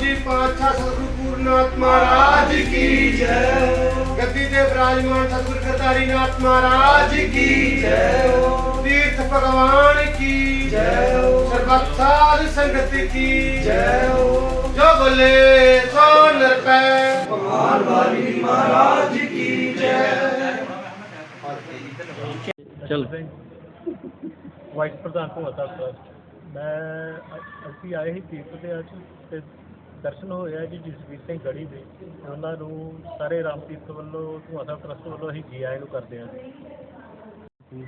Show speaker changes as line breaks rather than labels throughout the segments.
ਜੀ ਪਾਤਸ਼ਾਹ ਸਤਿਗੁਰੂ ਪੂਰਨਾਥ ਮਹਾਰਾਜ ਕੀ ਜੈ। ਗੱਦੀ ਤੇ ਬਿਰਾਜਮਾਨ ਸਤਿਗੁਰ ਕਰਤਾਰੀ ਨਾਥ ਮਹਾਰਾਜ ਕੀ ਜੈ। ਤੀਰਥ ਭਗਵਾਨ ਕੀ ਜੈ। ਸਰਬੱਤ ਸਾਧ ਸੰਗਤ ਕੀ ਜੈ। ਜੋ ਬੋਲੇ ਸੋ ਨਿਰਪੈ ਭਗਵਾਨ ਵਾਲੀ ਮਹਾਰਾਜ ਕੀ ਜੈ।
ਚਲ। ਵਾਈਸ ਪ੍ਰਧਾਨ ਭਗਵਤਾ ਮੈਂ ਅਸੀਂ ਆਏ ਸੀ ਤੀਰਥ ਦੇ ਅੱਜ ਤੇ ਦਰਸ਼ਨ ਹੋਇਆ ਜੀ ਜਸਵੀਰ ਸਿੰਘ ਗੜੀ ਦੇ ਤੇ ਉਹਨਾਂ ਨੂੰ ਸਾਰੇ ਰਾਮ ਤੀਰਥ ਵੱਲੋਂ ਭਗਵਤਾ ਟਰਸਟ ਵੱਲੋਂ ਅਸੀਂ ਜੀ ਆਇਆਂ ਨੂੰ ਕਰਦੇ ਹਾਂ ਜੀ।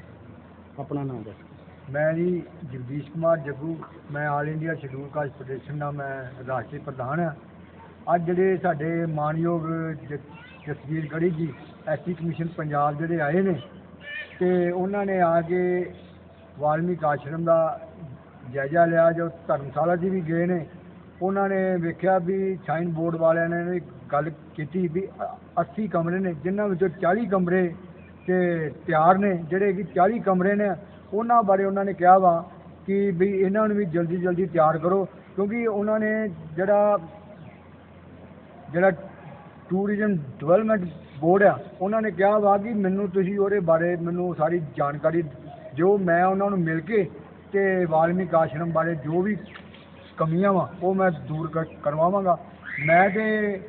ਆਪਣਾ ਨਾਮ ਦੱਸ।
ਮੈਂ ਜੀ ਜਗਦੀਸ਼ ਕੁਮਾਰ ਜੱਗੂ ਮੈਂ all India schedule caste federation ਦਾ ਮੈਂ ਰਾਸ਼ਟਰੀ ਪ੍ਰਧਾਨ ਹਾਂ। ਅੱਜ ਜਿਹੜੇ ਸਾਡੇ ਮਾਨਯੋਗ ਜ- ਜਸਵੀਰ ਗੜੀ ਜੀ ਐਸਟੀ ਕਮਿਸ਼ਨ ਪੰਜਾਬ ਜਿਹੜੇ ਆਏ ਨੇ ਤੇ ਉਹਨਾਂ ਨੇ ਆ ਕੇ ਵਾਲਮੀਕ ਆਸ਼ਰਮ ਦਾ ਜਾਇਜ਼ਾ ਲਿਆ ਜੋ ਧਰਮਸ਼ਾਲਾ 'ਚ ਵੀ ਗਏ ਨੇ। ਉਹਨਾਂ ਨੇ ਵੇਖਿਆ ਵੀ ਸਾਈਨ ਬੋਰਡ ਵਾਲਿਆਂ ਨੇ ਗੱਲ ਕੀਤੀ ਵੀ ਅ- 80 ਕਮਰੇ ਨੇ, ਜਿਨ੍ਹਾਂ ਵਿੱਚੋਂ 40 ਕਮਰੇ ਤੇ ਤਿਆਰ ਨੇ, ਜਿਹੜੇ ਕਿ 40 ਕਮਰੇ ਨੇ, ਉਹਨਾਂ ਬਾਰੇ ਉਹਨਾਂ ਨੇ ਕਿਹਾ ਵਾ ਕਿ ਵੀ ਇਹਨਾਂ ਨੂੰ ਵੀ ਜਲਦੀ ਜਲਦੀ ਤਿਆਰ ਕਰੋ, ਕਿਉਂਕਿ ਉਹਨਾਂ ਨੇ ਜਿਹੜਾ ਜਿਹੜਾ ਟੂਰਿਜ਼ਮ ਡਿਵੈਲਪਮੈਂਟ ਬੋਰਡ ਆ, ਉਹਨਾਂ ਨੇ ਕਿਹਾ ਵਾ ਕਿ ਮੈਨੂੰ ਤੁਸੀਂ ਉਹਦੇ ਬਾਰੇ ਮੈਨੂੰ ਸਾਰੀ ਜਾਣਕਾਰੀ ਜੋ ਮੈਂ ਉਹਨਾਂ ਨੂੰ ਮਿਲ ਕੇ ਤੇ ਵਾਲਮੀਕ ਆਸ਼ਰਮ ਬਾਰੇ ਜੋ ਵੀ ਕਮੀਆਂ ਵਾ, ਉਹ ਮੈਂ ਦੂਰ ਕਰ- ਕਰਵਾਵਾਂਗਾ। ਮੈਂ ਤੇ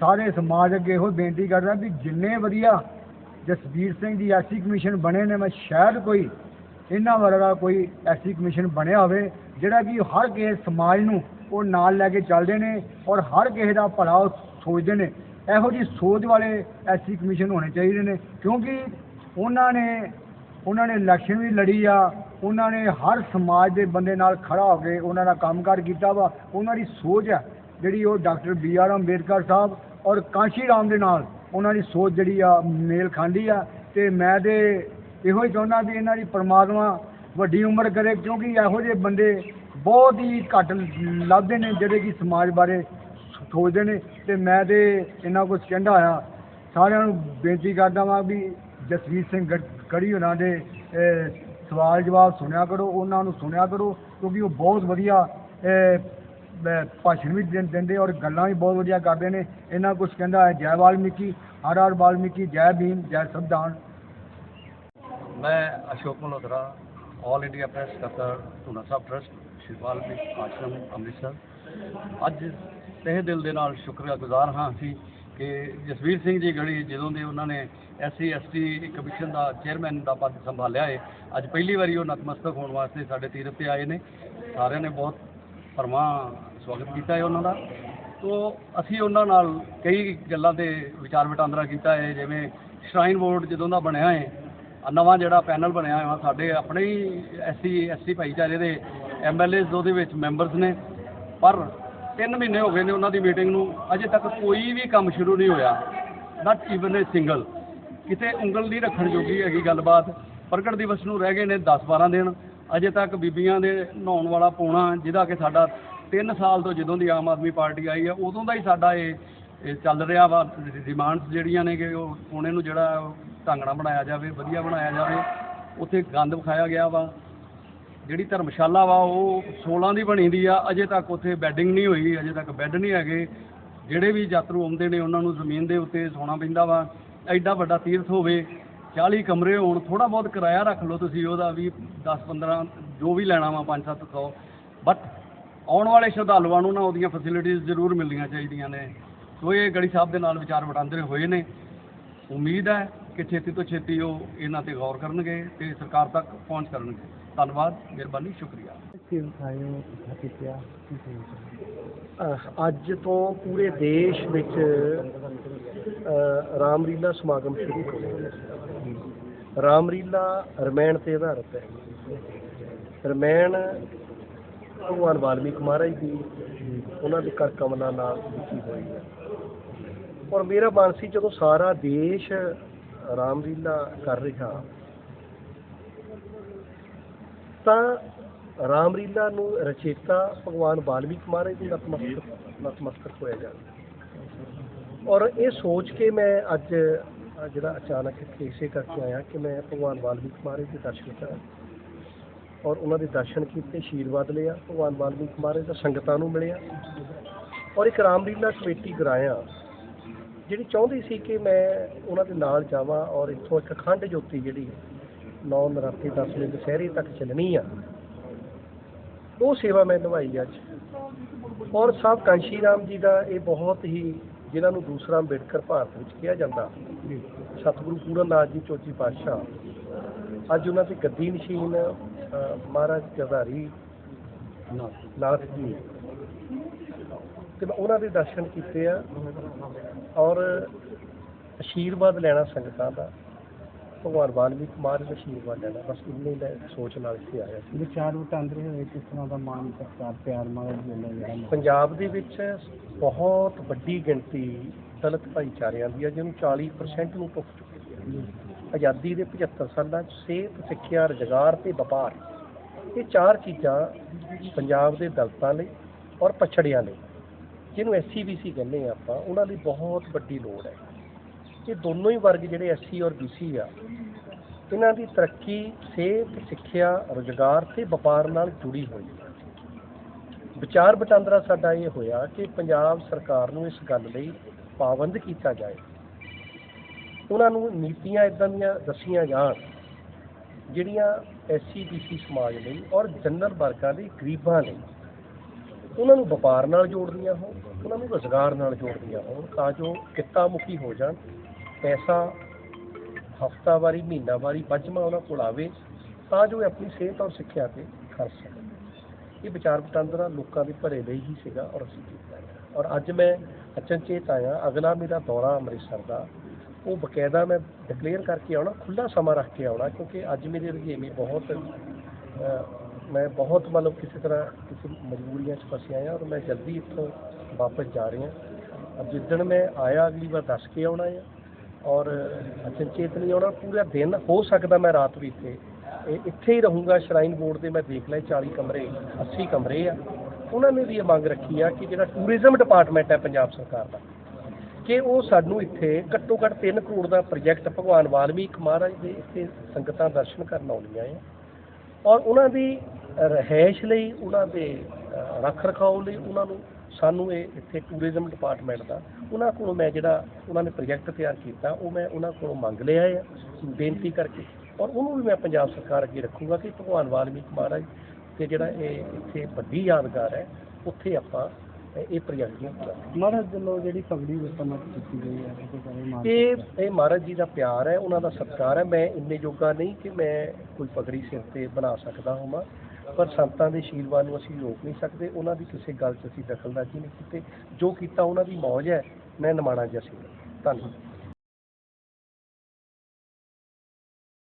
ਸਾਰੇ ਸਮਾਜ ਅੱਗੇ ਇਹੋ ਬੇਨਤੀ ਕਰਦਾ ਵੀ ਜਿੰਨੇ ਵਧੀਆ ਜਸਵੀਰ ਸਿੰਘ ਜੀ ਐਸੀ ਕਮਿਸ਼ਨ ਬਣੇ ਨੇ, ਮੈਂ ਸ਼ਾਇਦ ਕੋਈ ਇਹਨਾਂ ਵਰਗਾ ਕੋਈ ਐਸੀ ਕਮਿਸ਼ਨ ਬਣਿਆ ਹੋਵੇ, ਜਿਹੜਾ ਕਿ ਹਰ ਕਿਸੇ ਸਮਾਜ ਨੂੰ ਉਹ ਨਾਲ ਲੈ ਕੇ ਚੱਲਦੇ ਨੇ ਔਰ ਹਰ ਕਿਸੇ ਦਾ ਭਲਾ ਉਹ ਸੋਚਦੇ ਨੇ। ਇਹੋ ਜਿਹੀ ਸੋਚ ਵਾਲੇ ਐਸੀ ਕਮਿਸ਼ਨ ਹੋਣੇ ਚਾਹੀਦੇ ਨੇ, ਕਿਉਂਕਿ ਉਹਨਾਂ ਨੇ ਉਹਨਾਂ ਨੇ ਇਲੈਕਸ਼ਨ ਵੀ ਲੜੀ ਆ ਉਹਨਾਂ ਨੇ ਹਰ ਸਮਾਜ ਦੇ ਬੰਦੇ ਨਾਲ ਖੜਾ ਹੋ ਕੇ ਉਹਨਾਂ ਦਾ ਕੰਮਕਾਰ ਕੀਤਾ ਵਾ। ਉਹਨਾਂ ਦੀ ਸੋਚ ਹੈ ਜਿਹੜੀ ਉਹ doctor B R Ambedkar Sahib ਔਰ ਕਾਂਸ਼ੀ ਰਾਮ ਦੇ ਨਾਲ ਉਹਨਾਂ ਦੀ ਸੋਚ ਜਿਹੜੀ ਆ, ਮੇਲ ਖਾਂਦੀ ਆ। ਤੇ ਮੈਂ ਤੇ ਇਹੋ ਹੀ ਚਾਹੁੰਦਾ ਵੀ ਇਹਨਾਂ ਦੀ ਪਰਮਾਤਮਾ ਵੱਡੀ ਉਮਰ ਕਰੇ, ਕਿਉਂਕਿ ਇਹੋ ਜਿਹੇ ਬੰਦੇ ਬਹੁਤ ਹੀ ਘੱਟ ਲੱਭਦੇ ਨੇ ਜਿਹੜੇ ਕਿ ਸਮਾਜ ਬਾਰੇ ਸੋਚਦੇ ਨੇ। ਤੇ ਮੈਂ ਤੇ ਇਹਨਾਂ ਕੁਝ ਕਹਿੰਦਾ ਆ ਸਾਰਿਆਂ ਨੂੰ ਬੇਨਤੀ ਕਰਦਾ ਵਾਂ ਵੀ ਜਸਵੀਰ ਸਿੰਘ ਗੜੀ ਹੋਣਾ ਦੇ ਸਵਾਲ ਜਵਾਬ ਸੁਣਿਆ ਕਰੋ, ਉਹਨਾਂ ਨੂੰ ਸੁਣਿਆ ਕਰੋ, ਕਿਉਂਕਿ ਉਹ ਬਹੁਤ ਵਧੀਆ ਭਾਸ਼ਣ ਵੀ ਦਿੰ- ਦਿੰਦੇ ਔਰ ਗੱਲਾਂ ਵੀ ਬਹੁਤ ਵਧੀਆ ਕਰਦੇ ਨੇ। ਇਹਨਾਂ ਕੁਝ ਕਹਿੰਦਾ ਹੈ, ਜੈ ਵਾਲਮੀਕੀ, ਹਰ ਹਰ ਵਾਲਮੀਕੀ, ਜੈ ਭੀਮ, ਜੈ ਸੰਵਿਧਾਨ।
ਮੈਂ Ashok Malhotra all India press ਸਕੱਤਰ ਧੂਨਾ ਸਾਹਿਬ ਟਰਸਟ ਸ਼੍ਰੀ ਵਾਲਮੀਕ ਆਸ਼ਰਮ, ਅੰਮ੍ਰਿਤਸਰ। ਅੱਜ ਤਹਿ ਦਿਲ ਦੇ ਨਾਲ ਸ਼ੁਕਰਗੁਜ਼ਾਰ ਹਾਂ ਅਸੀਂ ਕਿ ਜਸਵੀਰ ਸਿੰਘ ਜੀ ਗੜੀ ਜਦੋਂ ਦੇ ਉਹਨਾਂ ਨੇ ਐਸਸੀ ਐਸਟੀ ਕਮਿਸ਼ਨ ਦਾ ਚੇਅਰਮੈਨ ਦਾ ਪਦ ਸੰਭਾਲਿਆ ਹੈ ਅੱਜ ਪਹਿਲੀ ਵਾਰੀ ਉਹ ਨਤਮਸਤਕ ਹੋਣ ਵਾਸਤੇ ਸਾਡੇ ਤੀਰਥ ਤੇ ਆਏ ਨੇ। ਸਾਰਿਆਂ ਨੇ ਬਹੁਤ ਪਰਮਾ ਸਵਾਗਤ ਕੀਤਾ ਹੈ ਉਹਨਾਂ ਦਾ। ਤੋ ਅਸੀਂ ਉਹਨਾਂ ਨਾਲ ਕਈ ਗੱਲਾਂ ਤੇ ਵਿਚਾਰ ਵਟਾਂਦਰਾ ਕੀਤਾ ਹੈ ਜਿਵੇਂ ਸ਼ਰਾਈਨ ਬੋਰਡ ਜਦੋਂ ਦਾ ਬਣਿਆ ਹੈ ਨਵਾਂ ਜਿਹੜਾ ਪੈਨਲ ਬਣਿਆ ਹੋਇਆ, ਸਾਡੇ ਆਪਣੇ ਹੀ ਐਸਸੀ ਐਸਟੀ ਭਾਈਚਾਰੇ ਦੇ ਐਮਐਲਏਜ਼ ਉਹਦੇ ਵਿੱਚ ਮੈਂਬਰਸ ਨੇ। ਪਰ 3 ਮਹੀਨੇ ਹੋ ਗਏ ਨੇ ਉਹਨਾਂ ਦੀ ਮੀਟਿੰਗ ਨੂੰ, ਅਜੇ ਤੱਕ ਕੋਈ ਵੀ ਕੰਮ ਸ਼ੁਰੂ ਨਹੀਂ ਹੋਇਆ ਨਾਟ ਈਵਨ ਅ ਸਿੰਗਲ ਕਿਤੇ ਉਂਗਲ ਨਹੀਂ ਰੱਖਣ ਜੋਗੀ ਹੈਗੀ ਗੱਲਬਾਤ। ਪ੍ਰਗਟ ਦਿਵਸ ਨੂੰ ਰਹਿ ਗਏ ਨੇ 10-12 ਦਿਨ, ਅਜੇ ਤੱਕ ਬੀਬੀਆਂ ਦੇ ਨਹਾਉਣ ਵਾਲਾ ਪੋਣਾ, ਜਿਹਦਾ ਕਿ ਸਾਡਾ 3 ਸਾਲ ਤੋਂ ਜਦੋਂ ਦੀ ਆਮ ਆਦਮੀ ਪਾਰਟੀ ਆਈ ਹੈ ਉਦੋਂ ਦਾ ਹੀ ਸਾਡਾ ਇਹ ਇਹ ਚੱਲ ਰਿਹਾ ਵਾ। ਡਿਮਾਂਡਸ ਜਿਹੜੀਆਂ ਨੇ ਕਿ ਉਹ ਪੋਣੇ ਨੂੰ ਜਿਹੜਾ ਉਹ ਢੰਗ ਨਾਲ ਬਣਾਇਆ ਜਾਵੇ, ਵਧੀਆ ਬਣਾਇਆ ਜਾਵੇ। ਉੱਥੇ ਗੰਦ ਵਿਖਾਇਆ ਗਿਆ ਵਾ। ਜਿਹੜੀ ਧਰਮਸ਼ਾਲਾ ਵਾ, ਉਹ 16 ਦੀ ਬਣੀ ਦੀ ਆ। ਅਜੇ ਤੱਕ ਉੱਥੇ ਬੈਡਿੰਗ ਨਹੀਂ ਹੋਈ, ਅਜੇ ਤੱਕ ਬੈੱਡ ਨਹੀਂ ਹੈਗੇ। ਜਿਹੜੇ ਵੀ ਯਾਤਰੂ ਆਉਂਦੇ ਨੇ, ਉਹਨਾਂ ਨੂੰ ਜ਼ਮੀਨ ਦੇ ਉੱਤੇ ਸੌਣਾ ਪੈਂਦਾ ਵਾ। ਐਡਾ ਵੱਡਾ ਤੀਰਥ ਹੋਵੇ 40 ਕਮਰੇ ਹੋਣ ਥੋੜਾ ਬਹੁਤ ਕਿਰਾਇਆ ਰੱਖ ਲਓ ਤੁਸੀਂ ਉਹਦਾ ਵੀ 10 15 ਜੋ ਵੀ ਲੈਣਾ ਵਾ 5 700 ਬਟ ਆਉਣ ਵਾਲੇ ਸ਼ਰਧਾਲੂਆਂ ਨੂੰ ਨਾ ਉਹਦੀਆਂ ਫੈਸਿਲਿਟੀਆਂ ਜ਼ਰੂਰ ਮਿਲਣੀਆਂ ਚਾਹੀਦੀਆਂ ਨੇ। ਸੋ ਇਹ ਗੜੀ ਸਾਹਿਬ ਦੇ ਨਾਲ ਵਿਚਾਰ ਵਟਾਂਦਰੇ ਹੋਏ ਨੇ। ਉਮੀਦ ਹੈ ਕਿ ਛੇਤੀ ਤੋਂ ਛੇਤੀ ਉਹ ਇਹਨਾਂ ਤੇ ਗੌਰ ਕਰਨਗੇ ਤੇ ਸਰਕਾਰ ਤੱਕ ਪਹੁੰਚ ਕਰਨਗੇ। ਧੰਨਵਾਦ ਮਿਹਰਬਾਨੀ ਸ਼ੁਕਰੀਆ।
ਅੱਜ ਤੋਂ ਪੂਰੇ ਦੇਸ਼ ਵਿੱਚ ਅਹ ਰਾਮਲੀਲਾ ਸਮਾਗਮ ਸ਼ੁਰੂ ਹੋ ਗਏ ਰਾਮਲੀਲਾ ਰਮਾਇਣ ਤੇ ਆਧਾਰਿਤ ਹੈ। ਰਮਾਇਣ ਭਗਵਾਨ ਵਾਲਮੀਕ ਮਹਾਰਾਜ ਦੀ ਉਹਨਾਂ ਦੇ ਕਰ ਕਮਲਾਂ ਨਾਲ ਲਿਖੀ ਹੋਈ ਹੈ। ਔਰ ਮੇਰਾ ਮਨ ਸੀ ਜਦੋਂ ਸਾਰਾ ਦੇਸ਼ ਰਾਮਲੀਲਾ ਕਰ ਰਿਹਾ ਤਾਂ ਰਾਮਲੀਲਾ ਨੂੰ ਰਚੇਤਾ ਭਗਵਾਨ ਵਾਲਮੀਕ ਮਹਾਰਾਜ ਦੀ ਨਤਮਸਤਕ ਨਤਮਸਤਕ ਹੋਇਆ ਜਾਵੇ। ਔਰ ਇਹ ਸੋਚ ਕੇ ਮੈਂ ਅੱਜ ਜਿਹੜਾ ਅਚਾਨਕ ਇਸੇ ਕਰਕੇ ਆਇਆ ਕਿ ਮੈਂ ਭਗਵਾਨ ਵਾਲਮੀਕ ਮਹਾਰਾਜ ਦੇ ਦਰਸ਼ਨ ਕਰਾਂ। ਔਰ ਉਹਨਾਂ ਦੇ ਦਰਸ਼ਨ ਕੀਤੇ ਆਸ਼ੀਰਵਾਦ ਲਿਆ, ਭਗਵਾਨ ਵਾਲਮੀਕ ਮਹਾਰਾਜ ਦਾ ਸੰਗਤਾਂ ਨੂੰ ਮਿਲਿਆ। ਔਰ ਇੱਕ ਰਾਮਲੀਲਾ ਕਮੇਟੀ ਗਰਾਇਆ, ਜਿਹੜੀ ਚਾਹੁੰਦੀ ਸੀ ਕਿ ਮੈਂ ਉਹਨਾਂ ਦੇ ਨਾਲ ਜਾਵਾਂ ਔਰ ਇੱਥੋਂ ਇੱਕ ਅਖੰਡ ਜੋਤੀ ਜਿਹੜੀ ਨੌ ਨਰਾਤੇ ਦਸਵੇਂ ਦੁਸਹਿਰੇ ਤੱਕ ਚੱਲਣੀ ਆ। ਉਹ ਸੇਵਾ ਮੈਂ ਨਿਭਾਈ ਅੱਜ। ਔਰ ਸਾਹਿਬ ਕਾਂਸ਼ੀ ਰਾਮ ਜੀ ਦਾ ਇਹ ਬਹੁਤ ਹੀ, ਜਿਨ੍ਹਾਂ ਨੂੰ ਦੂਸਰਾ ਅੰਬੇਡਕਰ ਭਾਰਤ ਵਿੱਚ ਕਿਹਾ ਜਾਂਦਾ। ਸਤਿਗੁਰੂ ਪੂਰਨ ਨਾਥ ਜੀ, ਚੌਥੀ ਪਾਤਸ਼ਾਹ। ਅੱਜ ਉਹਨਾਂ ਦੀ ਗੱਦੀ ਨਸ਼ੀਨ ਮਹਾਰਾਜ ਜਜ਼ਾਰੀ ਨਾਥ ਜੀ। ਤੇ ਮੈਂ ਉਹਨਾਂ ਦੇ ਦਰਸ਼ਨ ਕੀਤੇ ਆ। ਔਰ ਆਸ਼ੀਰਵਾਦ ਲੈਣਾ ਸੰਗਤਾਂ ਦਾ। ਭਗਵਾਨ ਵਾਲਮੀਕ ਮਹਾਰਾਜ ਦਾ ਆਸ਼ੀਰਵਾਦ ਲੈਣਾ ਬਸ ਇੰਨੇ ਮੈਂ ਸੋਚ ਨਾਲ ਇੱਥੇ ਆਇਆ ਸੀ।
ਵਿਚਾਰ ਵਟਾਂਦਰੇ ਹੋਏ ਕਿਸ ਤਰ੍ਹਾਂ ਦਾ ਮਾਨ ਸਤਿਕਾਰ ਪਿਆਰ ਜੀ ਵੱਲੋਂ ਜਿਹੜਾ
ਪੰਜਾਬ ਦੇ ਵਿੱਚ ਬਹੁਤ ਵੱਡੀ ਗਿਣਤੀ ਦਲਿਤ ਭਾਈਚਾਰਿਆਂ ਦੀ ਹੈ ਜਿਹਨੂੰ 40% ਨੂੰ ਟੁੱਟ ਚੁੱਕੀ ਹੈ। ਆਜ਼ਾਦੀ ਦੇ 75 ਸਾਲਾਂ 'ਚ ਸਿਹਤ ਸਿੱਖਿਆ ਰੁਜ਼ਗਾਰ ਤੇ ਵਪਾਰ ਇਹ ਚਾਰ ਚੀਜ਼ਾਂ ਪੰਜਾਬ ਦੇ ਦਲਿਤਾਂ ਲਈ ਔਰ ਪਛੜਿਆਂ ਲਈ ਜਿਹਨੂੰ ਐਸਸੀਬੀਸੀ ਕਹਿੰਦੇ ਆ ਆਪਾਂ ਉਹਨਾਂ ਲਈ ਬਹੁਤ ਵੱਡੀ ਲੋੜ ਹੈ। ਕਿ ਦੋਨੋਂ ਹੀ ਵਰਗ ਜਿਹੜੇ ਐਸਸੀ ਔਰ ਬੀਸੀ ਆ, ਇਹਨਾਂ ਦੀ ਤਰੱਕੀ, ਸਿਹਤ, ਸਿੱਖਿਆ, ਰੁਜ਼ਗਾਰ ਤੇ ਵਪਾਰ ਨਾਲ ਜੁੜੀ ਹੋਈ ਹੈ। ਵਿਚਾਰ ਵਟਾਂਦਰਾ ਸਾਡਾ ਇਹ ਹੋਇਆ ਕਿ ਪੰਜਾਬ ਸਰਕਾਰ ਨੂੰ ਇਸ ਗੱਲ ਲਈ ਪਾਬੰਦ ਕੀਤਾ ਜਾਏ। ਉਹਨਾਂ ਨੂੰ ਨੀਤੀਆਂ ਇਦਾਂ ਦੀਆਂ ਦੱਸੀਆਂ ਜਾਣ, ਜਿਹੜੀਆਂ ਐਸਸੀ ਬੀਸੀ ਸਮਾਜ ਲਈ ਔਰ ਜਨਰਲ ਵਰਗਾਂ ਲਈ, ਗਰੀਬਾਂ ਲਈ ਉਹਨਾਂ ਨੂੰ ਵਪਾਰ ਨਾਲ ਜੋੜਦੀਆਂ ਹੋਣ, ਉਹਨਾਂ ਨੂੰ ਰੁਜ਼ਗਾਰ ਨਾਲ ਜੋੜਦੀਆਂ ਹੋਣ ਤਾਂ ਜੋ ਕਿੱਤਾ ਮੁਖੀ ਹੋ ਜਾਣ। ਪੈਸਾ ਹਫਤਾਵਾਰੀ, ਮਹੀਨਾਵਾਰੀ ਪੰਜਵਾਂ ਉਹਨਾਂ ਕੋਲ ਆਵੇ, ਤਾਂ ਜੋ ਆਪਣੀ ਸਿਹਤ ਔਰ ਸਿੱਖਿਆ ਤੇ ਖਰਚ ਸਕਣ। ਇਹ ਵਿਚਾਰ ਵਟਾਂਦਰਾ ਲੋਕਾਂ ਦੇ ਭਰੇ ਲਈ ਹੀ ਸੀਗਾ ਔਰ ਅਸੀਂ ਕੀਤਾ ਔਰ ਅੱਜ ਮੈਂ ਅਚਨਚੇਤ ਆਇਆ, ਅਗਲਾ ਮੇਰਾ ਦੌਰਾ ਅੰਮ੍ਰਿਤਸਰ ਦਾ, ਉਹ ਬਕਾਇਦਾ ਮੈਂ ਡਿਕਲੇਅਰ ਕਰਕੇ ਆਉਣਾ ਖੁੱਲਾ ਸਮਾਂ ਰੱਖ ਕੇ ਆਉਣਾ, ਕਿਉਂਕਿ ਅੱਜ ਮੇਰੇ ਰੁਝੇਵੇਂ ਬਹੁਤ ਮੈਂ ਬਹੁਤ ਮਤਲਬ ਕਿਸੇ ਤਰ੍ਹਾਂ ਕਿਸੇ ਮਜਬੂਰੀਆਂ 'ਚ ਫਸਿਆ ਆ ਔਰ ਮੈਂ ਜਲਦੀ ਇੱਥੋਂ ਵਾਪਸ ਜਾ ਰਿਹਾ। ਅਬ ਜਿੱਦਣ ਮੈਂ ਆਇਆ, ਅਗਲੀ ਵਾਰ ਦੱਸ ਕੇ ਆਉਣਾ ਆ। ਔਰ ਅਚਨਚੇਤ ਨਹੀਂ ਆਉਣਾ ਪੂਰਾ ਦਿਨ ਹੋ ਸਕਦਾ ਮੈਂ ਰਾਤ ਵੀ ਇੱਥੇ। ਇਹ ਇੱਥੇ ਹੀ ਰਹੂੰਗਾ, ਸ਼ਰਾਈਨ ਬੋਰਡ ਦੇ ਮੈਂ ਦੇਖ ਲਿਆ 40 ਕਮਰੇ 80 ਕਮਰੇ ਆ। ਉਹਨਾਂ ਨੇ ਵੀ ਇਹ ਮੰਗ ਰੱਖੀ ਆ ਕਿ ਜਿਹੜਾ ਟੂਰਿਜ਼ਮ ਡਿਪਾਰਟਮੈਂਟ ਹੈ ਪੰਜਾਬ ਸਰਕਾਰ ਦਾ, ਕਿ ਉਹ ਸਾਨੂੰ ਇੱਥੇ ਘੱਟੋ ਘੱਟ 3 ਕਰੋੜ ਦਾ ਪ੍ਰੋਜੈਕਟ ਭਗਵਾਨ ਵਾਲਮੀਕ ਮਹਾਰਾਜ ਦੇ ਇੱਥੇ ਸੰਗਤਾਂ ਦਰਸ਼ਨ ਕਰਨ ਆਉਂਦੀਆਂ ਆ। ਔਰ ਉਹਨਾਂ ਦੀ ਰਹਿائش ਲਈ, ਉਹਨਾਂ ਦੇ ਰੱਖ ਰਖਾਓ ਲਈ ਉਹਨਾਂ ਨੂੰ ਸਾਨੂੰ ਇਹ ਇੱਥੇ ਟੂਰਿਜ਼ਮ ਡਿਪਾਰਟਮੈਂਟ ਦਾ ਉਹਨਾਂ ਕੋਲੋਂ ਮੈਂ ਜਿਹੜਾ ਉਹਨਾਂ ਨੇ ਪ੍ਰੋਜੈਕਟ ਤਿਆਰ ਕੀਤਾ ਉਹ ਮੈਂ ਉਹਨਾਂ ਕੋਲੋਂ ਮੰਗ ਲਿਆ ਹੈ ਬੇਨਤੀ ਕਰਕੇ। ਔਰ ਉਹਨੂੰ ਵੀ ਮੈਂ ਪੰਜਾਬ ਸਰਕਾਰ ਅੱਗੇ ਰੱਖੂੰਗਾ ਕਿ ਭਗਵਾਨ ਵਾਲਮੀਕ ਮਹਾਰਾਜ ਤੇ ਜਿਹੜਾ ਇਹ ਇੱਥੇ ਵੱਡੀ ਯਾਦਗਾਰ ਹੈ ਉੱਥੇ ਆਪਾਂ ਇਹ- ਪ੍ਰੋਜੈਕਟ ਨੂੰ ਪੂਰਾ।
ਮਹਾਰਾਜ ਵੱਲੋਂ ਜਿਹੜੀ ਪਗੜੀ ਵਰਤਮਾਨ ਕੀਤੀ ਗਈ ਹੈ
ਇਹ ਇਹ ਮਹਾਰਾਜ ਜੀ ਦਾ ਪਿਆਰ ਹੈ ਉਹਨਾਂ ਦਾ ਸਤਿਕਾਰ ਹੈ। ਮੈਂ ਇੰਨੇ ਜੋਗਾ ਨਹੀਂ ਕਿ ਮੈਂ ਕੋਈ ਪਗੜੀ ਸਿਰ ਤੇ ਬਣਾ ਸਕਦਾ ਹੋਵਾਂ। ਪਰ ਸੰਤਾਂ ਦੇ ਆਸ਼ੀਰਵਾਦ ਨੂੰ ਅਸੀਂ ਰੋਕ ਨਹੀਂ ਸਕਦੇ। ਉਹਨਾਂ ਦੀ ਕਿਸੇ ਗੱਲ 'ਚ ਅਸੀਂ ਦਖਲਅੰਦਾਜ਼ੀ ਨਹੀਂ ਕੀਤੀ। ਜੋ ਕੀਤਾ ਉਹਨਾਂ ਦੀ ਮੌਜ ਹੈ, ਮੈਂ ਨਿਮਾਣਾ ਜਿਹਾ ਸੀ ਧੰਨਵਾਦ।